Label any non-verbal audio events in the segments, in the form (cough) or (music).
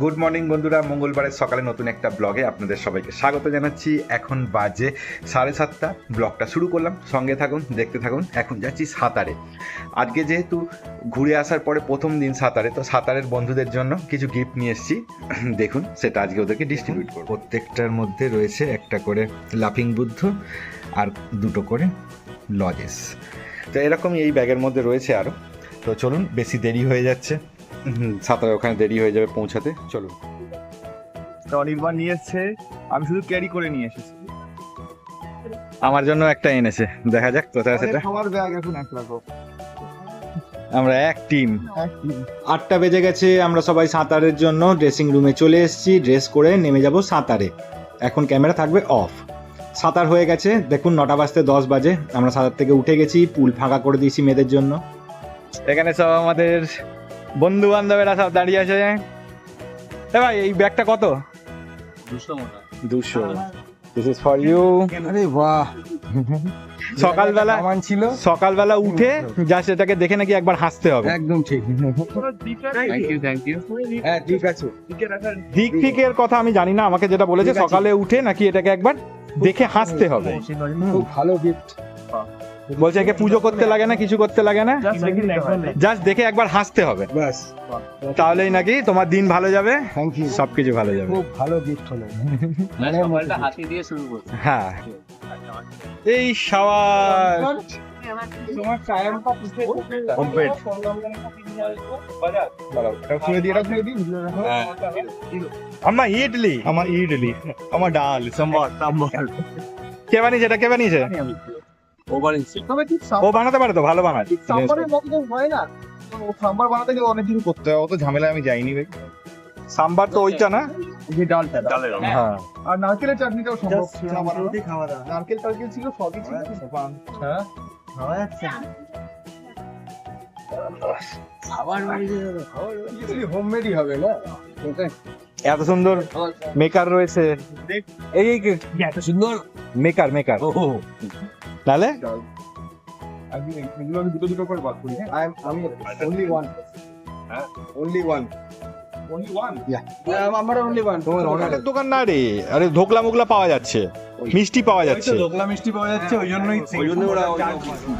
Good morning বন্ধুরা। মঙ্গলবারের সকালে নতুন একটা ব্লগে আপনাদের সবাইকে স্বাগত জানাচ্ছি। এখন বাজে সাড়ে সাতটা। ব্লগটা শুরু করলাম। সঙ্গে থাকুন, দেখতে থাকুন। এখন যাচ্ছি সাঁতারে। আজকে যেহেতু ঘুরে আসার পরে প্রথম দিন সাঁতারে, তো সাঁতারের বন্ধুদের জন্য কিছু গিফট নিয়ে এসেছি। (clears throat) দেখুন, সেটা আজকে ওদেরকে ডিস্ট্রিবিউট করব। প্রত্যেকটার মধ্যে রয়েছে একটা করে লাফিং বুদ্ধ আর দুটো করে লজেস। তো এরকমই এই ব্যাগের মধ্যে রয়েছে আরও তো চলুন, বেশি দেরি হয়ে যাচ্ছে। সাঁতারে ওখানে দেরি হয়ে যাবে পৌঁছাতে। চলুন তো অনির্বাণ নিয়ে এসছে আমি শুধু ক্যারি করে নিয়ে এসেছি। আমার জন্য একটা এনেছে দেখা যাক কোথায় সেটা আমার ব্যাগ এখন এক রাখো। আমরা এক টিম আটটা বেজে গেছে আমরা সবাই সাঁতারের জন্য ড্রেসিং রুমে চলে এসেছি ড্রেস করে নেমে যাব সাঁতারে। এখন ক্যামেরা থাকবে অফ সাঁতার হয়ে গেছে দেখুন নটা বাজতে দশ বাজে আমরা সাঁতার থেকে উঠে গেছি পুল ফাঁকা করে দিয়েছি মেয়েদের জন্য। এখানে সব আমাদের বন্ধু বান্ধবেরা সব দাঁড়িয়ে আছে এ ভাই এই ব্যাগটা কত? দুশো দিস ইজ ফর ইউ আরে বাহ। সকালবেলা সামান ছিল। সকালবেলা উঠে জাস্ট এটাকে দেখে নাকি একবার হাসতে হবে। একদম ঠিক। ইউ হ্যাঁ ঠিক আছে। দিক ফিকের কথা আমি জানি না আমাকে যেটা বলেছে সকালে উঠে নাকি এটাকে একবার দেখে হাসতে হবে। খুব ভালো গিফট বলছে একে পুজো করতে লাগে না কিছু করতে লাগে না? জাস্ট দেখে। একবার হাসতে হবে। ব্যাস। তাহলেই নাকি তোমার দিন ভালো যাবে থ্যাংক ইউ সবকিছু ভালো যাবে। খুব ভালো গিফট হলো। মানে সকালটা হাসি দিয়ে শুরু করছে। হ্যাঁ। এই সাওয়ার তোমার টায়ারটা পুষে কমপ্লিট আমার ইডলি। আমার ইডলি। আমার ডাল সম্বর। সাম্বর। কে বানিয়েছে এটা? কে বানিয়েছে? ওভার তবে ঠিক ও বানাতে পারে তো ভালো বানায়। সাম্বারের মতো তো হয় না। ও সাম্বার বানাতে গেলে অনেক কিছু করতে হয় অত ঝামেলা আমি যাইনি ভাই। সাম্বার তো ওইটা না? যে ডালটা ডালের হ্যাঁ। আর নারকেলের চাটনিটাও সম্ভব ছিল না নারকেল টারকেল ছিল সবই ছিল। হ্যাঁ। হোমমেডই হবে না? এত সুন্দর মেকার রয়েছে। এই এত সুন্দর? মেকার মেকার তাহলে? আমি এগুলো আমি দুটো দুটো করে বাদ করি। আই আমি অনলি ওয়ান হ্যাঁ অনলি ওয়ান আমার অনলি ওয়ান তোমার অনেকের দোকান না রে। আরে ধোকলা মোকলা পাওয়া যাচ্ছে। মিষ্টি পাওয়া যাচ্ছে। মিষ্টি পাওয়া যাচ্ছে ওই জন্যই ওই জন্য ওরা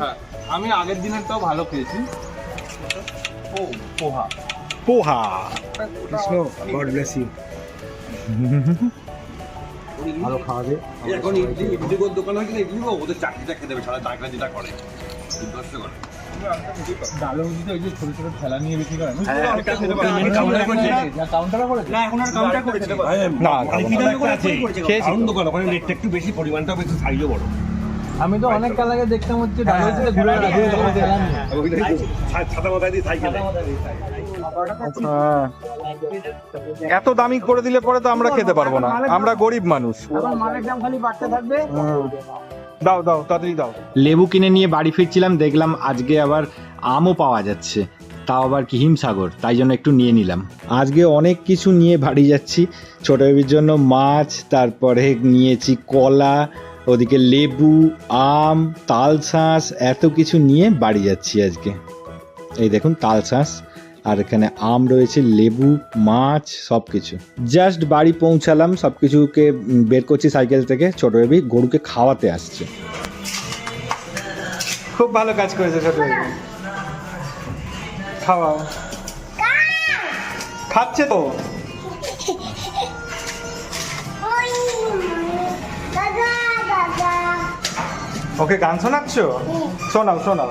হ্যাঁ। আমি আগের দিনেরটাও ভালো খেয়েছি। ও poha. Poha. Krishna God bless you খাওয়াবে এখন ইডলি দোকান হয় কিনা? ইডলি ওদের চাকরিটা খেতে হবে সারা চাকরি যেটা করে। করে। ডালো দিতে ওই যে ছোট ছোট ঠেলা নিয়ে বিক্রি করে হ্যাঁ, একটা বেশি সাইজও বড়। আমি তো অনেক কাল আগে দেখতাম হচ্ছে ডালো ছাতা মাথায় দিয়ে সাইকেল হ্যাঁ। এত দামি করে দিলে পরে তো আমরা খেতে পারব না। আমরা গরিব মানুষ। দাও দাও তাড়াতাড়ি দাও। লেবু কিনে নিয়ে বাড়ি ফিরছিলাম দেখলাম আজকে আবার আমও পাওয়া যাচ্ছে। তাও আবার কি হিমসাগর তাই জন্য একটু নিয়ে নিলাম। আজকে অনেক কিছু নিয়ে বাড়ি যাচ্ছি। ছোট বেবির জন্য মাছ তারপরে নিয়েছি কলা ওদিকে লেবু আম তালশাঁস এত কিছু নিয়ে বাড়ি যাচ্ছি আজকে। এই দেখুন তালশাঁস। আর এখানে আম রয়েছে লেবু মাছ সব কিছু জাস্ট বাড়ি পৌঁছালাম সব কিছুকে বের করছি সাইকেল থেকে। ছোট বেবি গরুকে খাওয়াতে আসছে। খুব ভালো কাজ করেছে ছোট বেবি। খাওয়াও খাচ্ছে তো। ওকে গান শোনাচ্ছ? শোনাও শোনাও।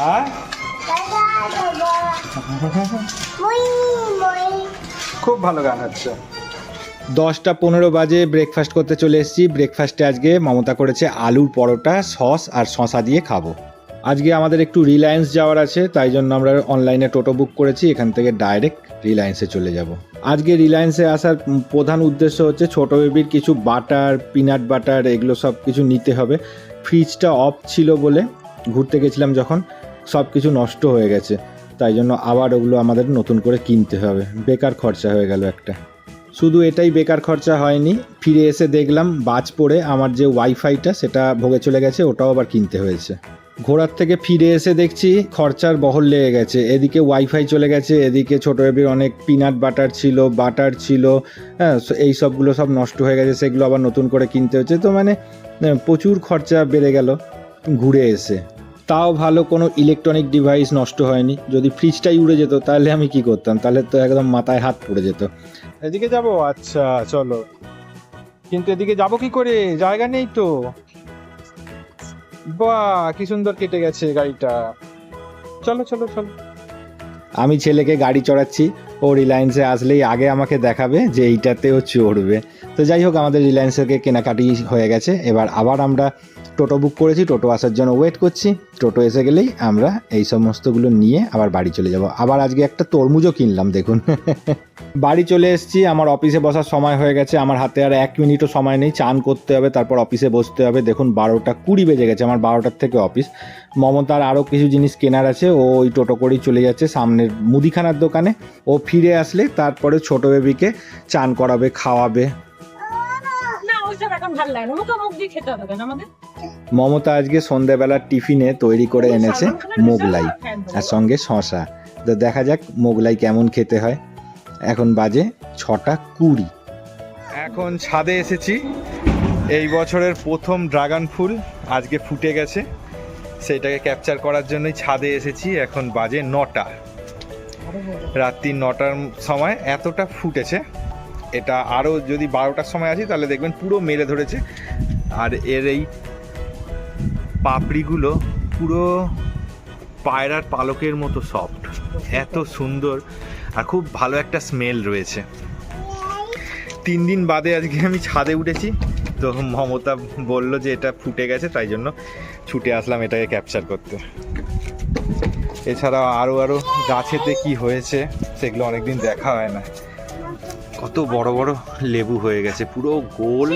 হ্যাঁ? খুব ভালো গান হচ্ছে। দশটা পনেরো বাজে ব্রেকফাস্ট করতে চলে এসেছি। ব্রেকফাস্টে আজকে মমতা করেছে আলুর পরোটা, সস আর শশা দিয়ে খাব। আজকে আমাদের একটু রিলায়েন্স যাওয়ার আছে, তাই জন্য আমরা অনলাইনে টোটো বুক করেছি, এখান থেকে ডাইরেক্ট রিলায়েন্সে চলে যাব। আজকে রিলায়েন্সে আসার প্রধান উদ্দেশ্য হচ্ছে ছোটো বেবির কিছু বাটার পিনাট বাটার এগুলো সব কিছু নিতে হবে। ফ্রিজটা অফ ছিল বলে ঘুরতে গেছিলাম যখন। সব কিছু নষ্ট হয়ে গেছে। তাই জন্য আবার ওগুলো আমাদের নতুন করে কিনতে হবে। বেকার খরচা হয়ে গেল একটা। শুধু এটাই বেকার খরচা হয়নি। ফিরে এসে দেখলাম বাজ পড়ে আমার যে ওয়াইফাইটা সেটা ভোগে চলে গেছে, ওটাও আবার কিনতে হয়েছে। ঘোরার থেকে ফিরে এসে দেখছি খরচার বহল লেগে গেছে। এদিকে ওয়াইফাই চলে গেছে, এদিকে ছোটো বেবির অনেক পিনাট বাটার ছিল বাটার ছিল হ্যাঁ এই সবগুলো সব নষ্ট হয়ে গেছে, সেগুলো আবার নতুন করে কিনতে হচ্ছে। তো মানে প্রচুর খরচা বেড়ে গেল ঘুরে এসে। তাও ভালো কোনো ইলেকট্রনিক ডিভাইস নষ্ট হয়নি। যদি ফ্রিজটাই উড়ে যেত, তাহলে আমি কি করতাম? তাহলে তো একদম মাথায় হাত পড়ে যেত। এদিকে যাব? আচ্ছা চলো। কিন্তু এদিকে যাব কি করে? জায়গা নেই তো। বাহ, কি সুন্দর কেটে গেছে গাড়িটা। চলো চলো চলো। আমি ছেলেকে গাড়ি চড়াচ্ছি। ও রিলায়েন্সে আসলেই আগে আমাকে দেখাবে যে এইটাতেও চড়বে। তো যাই হোক, আমাদের রিলায়েন্স থেকে কেনাকাটি হয়ে গেছে। এবার আবার আমরা টোটো বুক করেছি, টোটো আসার জন্য ওয়েট করছি। টোটো এসে গেলেই আমরা এই সমস্তগুলো নিয়ে আবার বাড়ি চলে যাব। আবার আজকে একটা তরমুজও কিনলাম, দেখুন। (laughs) বাড়ি চলে এসেছি, আমার অফিসে বসার সময় হয়ে গেছে। আমার হাতে আর এক মিনিটও সময় নেই, চান করতে হবে, তারপর অফিসে বসতে হবে। দেখুন, বারোটা কুড়ি বেজে গেছে আমার বারোটার থেকে অফিস মমতার আরও কিছু জিনিস কেনার আছে, ও ওই টোটো করেই চলে যাচ্ছে সামনের মুদিখানার দোকানে। ও ফিরে আসলে তারপরে ছোটো বেবিকে চান করাবে, খাওয়াবে। এখন ভালো লাগে না। মুখে দিয়ে খেতে হবে কেন আমাদের? মমতা আজকে সন্ধ্যাবেলার টিফিনে তৈরি করে এনেছে মোগলাই। আর সঙ্গে শশা তো দেখা যাক মোগলাই কেমন খেতে হয়। এখন বাজে ছটা কুড়ি। এখন ছাদে এসেছি। এই বছরের প্রথম ড্রাগন ফুল আজকে ফুটে গেছে। সেইটাকে ক্যাপচার করার জন্যই ছাদে এসেছি। এখন বাজে নটা। রাত্রি নটার সময় এতটা ফুটেছে। এটা আরও যদি বারোটার সময় আসি, তাহলে দেখবেন পুরো মেরে ধরেছে। আর এর এই পাপড়িগুলো পুরো পায়রার পালকের মতো সফট এত সুন্দর আর খুব ভালো একটা স্মেল রয়েছে। তিন দিন বাদে আজকে আমি ছাদে উঠেছি, তো মমতা বলল যে এটা ফুটে গেছে, তাই জন্য ছুটে আসলাম এটাকে ক্যাপচার করতে। এছাড়া আরও আরও গাছেতে কি হয়েছে, সেগুলো অনেকদিন দেখা হয় না। কত বড় বড় লেবু হয়ে গেছে পুরো গোল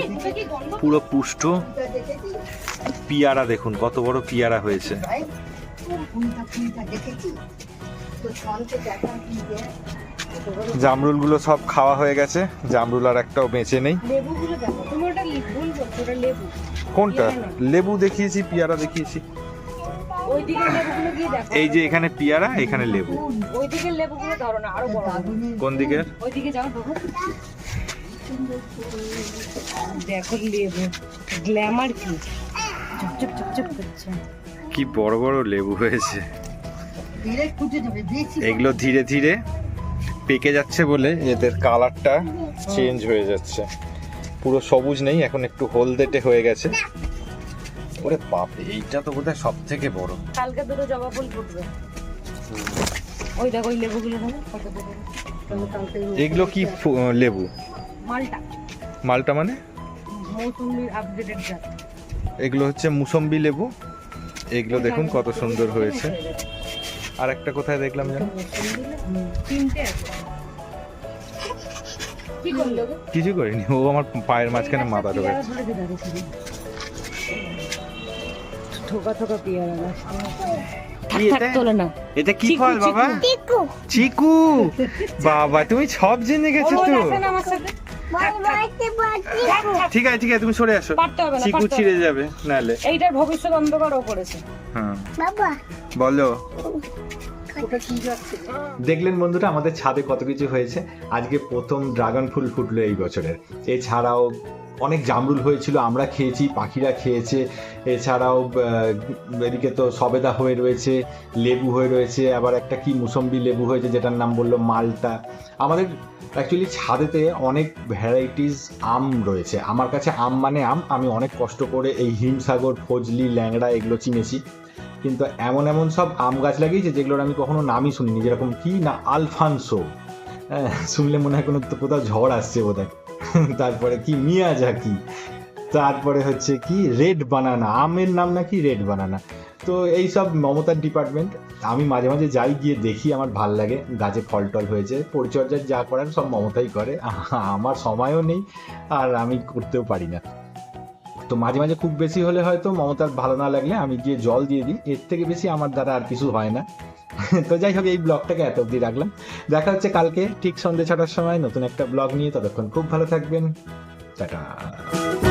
পুরো পুষ্ট। পিয়ারা দেখুন কত বড় পিয়ারা হয়েছে। জামরুলগুলো সব খাওয়া হয়ে গেছে জামরুল আর একটাও বেঁচে নেই। কোনটা? লেবু দেখিয়েছি পিয়ারা দেখিয়েছি। এই যে এখানে পিয়ারা এখানে লেবু। ওই দিকের লেবুগুলো ধরো না আরও বড়। কোন দিকের ওই দিকে যাও দেখো। দেখো লেবু গ্ল্যামার কি? চুপচাপ চুপচাপ করছে। কি বড় বড় লেবু হয়েছে। এগুলো ধীরে ধীরে পেকে যাচ্ছে বলে এদের কালারটা চেঞ্জ হয়ে যাচ্ছে। পুরো সবুজ নেই এখন একটু হলদেটে হয়ে গেছে। ওরে বাপ এইটা তো বোধহয় সব থেকে বড়। কালকে দুটো জবা ফুল ফুটবে। ওই দেখো ওই লেবুগুলো দেখো কত বড়। বড়। এগুলো কি লেবু? মালটা। মালটা মানে? মৌসুমির আপডেটেড জাত। এগুলো হচ্ছে মুসম্বি লেবু। এগুলো দেখুন কত সুন্দর হয়েছে। আর একটা কোথায় দেখলাম যেন? তিনটে? কিছু করিনি ও আমার পায়ের মাঝখানে মাথা ঢোকে থোকা থোকা পেয়ারা গাছ কি থাক এটা? তোলে না। এটা কি ফল বাবা? চিকু। চিকু? বাবা তুমি সব জেনে গেছো তো। আমার সাথে? বল বলতে বলছি ঠিক আছে ঠিক আছে তুমি সরে আসো। পারতে হবে না চিকু ছিঁড়ে যাবে নাহলে এইটার ভবিষ্যৎ অন্ধকারও করেছে। হ্যাঁ। বাবা। বলো। দেখলেন বন্ধুরা আমাদের ছাদে কত কিছু হয়েছে। আজকে প্রথম ড্রাগন ফুল ফুটলো এই বছরের। এছাড়াও অনেক জামরুল হয়েছিল, আমরা খেয়েছি, পাখিরা খেয়েছে। এছাড়াও এদিকে তো সবেদা হয়ে রয়েছে, লেবু হয়ে রয়েছে, আবার একটা কি মুসম্বি লেবু হয়েছে, যেটার নাম বলল মালটা। আমাদের অ্যাকচুয়ালি ছাদেতে অনেক ভ্যারাইটিস আম রয়েছে। আমার কাছে আম মানে আম, আমি অনেক কষ্ট করে এই হিমসাগর, ফজলি, ল্যাংড়া এগুলো চিনেছি। কিন্তু এমন এমন সব আম গাছ লাগিয়েছে, যেগুলোর আমি কখনো নামই শুনিনি, যেরকম কি না আলফানসো। হ্যাঁ শুনলে মনে হয় কোনো কোথাও ঝড় আসছে বোধ (laughs) তারপরে কি, মিয়াজাকি। তারপরে হচ্ছে কি, রেড বানানা। আমের নাম নাকি রেড বানানা। তো এই সব মমতার ডিপার্টমেন্ট আমি মাঝে মাঝে যাই গিয়ে দেখি, আমার ভালো লাগে। গাছে ফল টল হয়েছে, পরিচর্যার যা করার সব মমতাই করে। আমার সময়ও নেই, আর আমি করতেও পারি না। তো মাঝে মাঝে খুব বেশি হলে হয়তো মমতার ভালো না লাগলে আমি গিয়ে জল দিয়ে দিই। এর থেকে বেশি আমার দ্বারা আর কিছু হয় না। (laughs) তো যাই হোক, এই ব্লগটাকে এত অবধি রাখলাম। দেখা হচ্ছে কালকে, ঠিক সন্ধ্যে ছটার সময় নতুন একটা ব্লগ নিয়ে। ততক্ষণ খুব ভালো থাকবেন। টাটা।